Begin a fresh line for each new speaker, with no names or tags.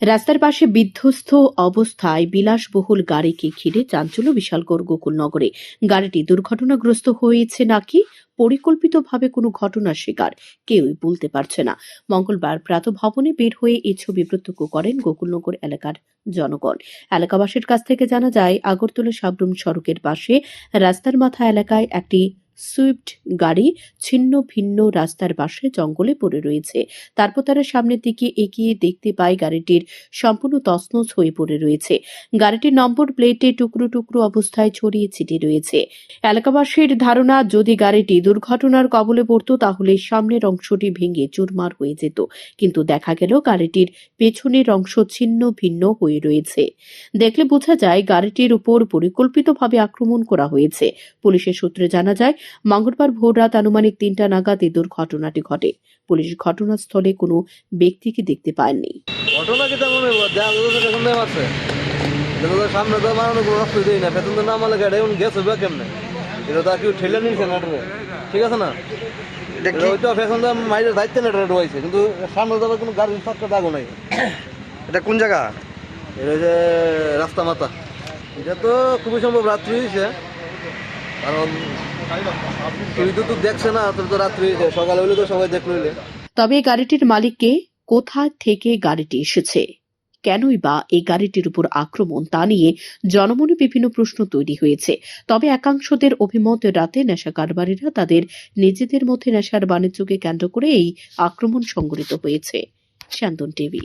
রাস্তার পাশে বিধ্বস্ত অবস্থায় বিলাসবহুল গাড়িকে ঘিরে চাঞ্চল্য বিশালগড় গোকুলনগরে। গাড়িটি দুর্ঘটনাগ্রস্ত হয়েছে নাকি? পরিকল্পিতভাবে কোনো ঘটনার শিকার কেউই বলতে পারছে না। মঙ্গলবার প্রাত ভবনে বের হয়ে এই ছবি প্রত্যক্ষ করেন গোকুলনগর এলাকার জনগণ। এলাকাবাসীর কাছ থেকে জানা যায়, আগরতলা সাবরুম সড়কের পাশে রাস্তার মাথা এলাকায় একটি সুইফট গাড়ি ছিন্ন ভিন্ন রাস্তার পাশে জঙ্গলে পড়ে রয়েছে। তারপর তারা সামনের দিকে এগিয়ে দেখতে পায় গাড়িটির সম্পূর্ণ তছনছ হয়ে পড়ে রয়েছে। গাড়িটির নম্বর প্লেটে টুকরো টুকরো অবস্থায় ছড়িয়ে ছিটিয়ে রয়েছে। এলাকাবাসীর ধারণা, যদি গাড়িটি দুর্ঘটনার কবলে পড়তো, তাহলে সামনের অংশটি ভেঙে চুরমার হয়ে যেত। কিন্তু দেখা গেল গাড়িটির পেছনের অংশ ছিন্ন ভিন্ন হয়ে রয়েছে। দেখলে বোঝা যায়, গাড়িটির উপর পরিকল্পিতভাবে আক্রমণ করা হয়েছে। পুলিশের সূত্রে জানা যায় মঙ্গলবার ভোররাত আনুমানিক তিনটা নাগাদ এই দুর্ঘটনাটি ঘটে। পুলিশ ঘটনাস্থলে কোনো ব্যক্তিকে দেখতে পায়নি।
ঘটনা কি তেমন হইব দেখা যাচ্ছে পেছন দিয়ে মারছে দেখা যাচ্ছে সামনে তো মারানো কোনো রাস্তা দিই না পেছন তো না গাড়ি এখন গেছে হবে কেমনে? এটা তো আর কেউ ঠেলে নিয়েছে না ঠিক আছে না? ওইটা মাইরে দায়িত্ব না এটা ডুবাইছে কিন্তু সামনে তো কোনো গাড়ির সাতটা দাগও নাই।
এটা কোন জায়গা?
এটা যে রাস্তা মাথা এটা তো খুবই সম্ভব রাত্রি হয়েছে কারণ তো দেখছে না তো তো রাত্রি সকালে হইলে তো সবাই
তবে গাড়িটির মালিককে কোথা থেকে গাড়িটি এসেছে? কেনই বা এই গাড়িটির উপর আক্রমণ তা নিয়ে জনমনে বিভিন্ন প্রশ্ন তৈরি হয়েছে। তবে একাংশদের অভিমত, রাতে নেশা কারবারিরা তাদের নিজেদের মধ্যে নেশার বাণিজ্যকে কেন্দ্র করে এই আক্রমণ সংঘটিত হয়েছে। শান্তন টিভি।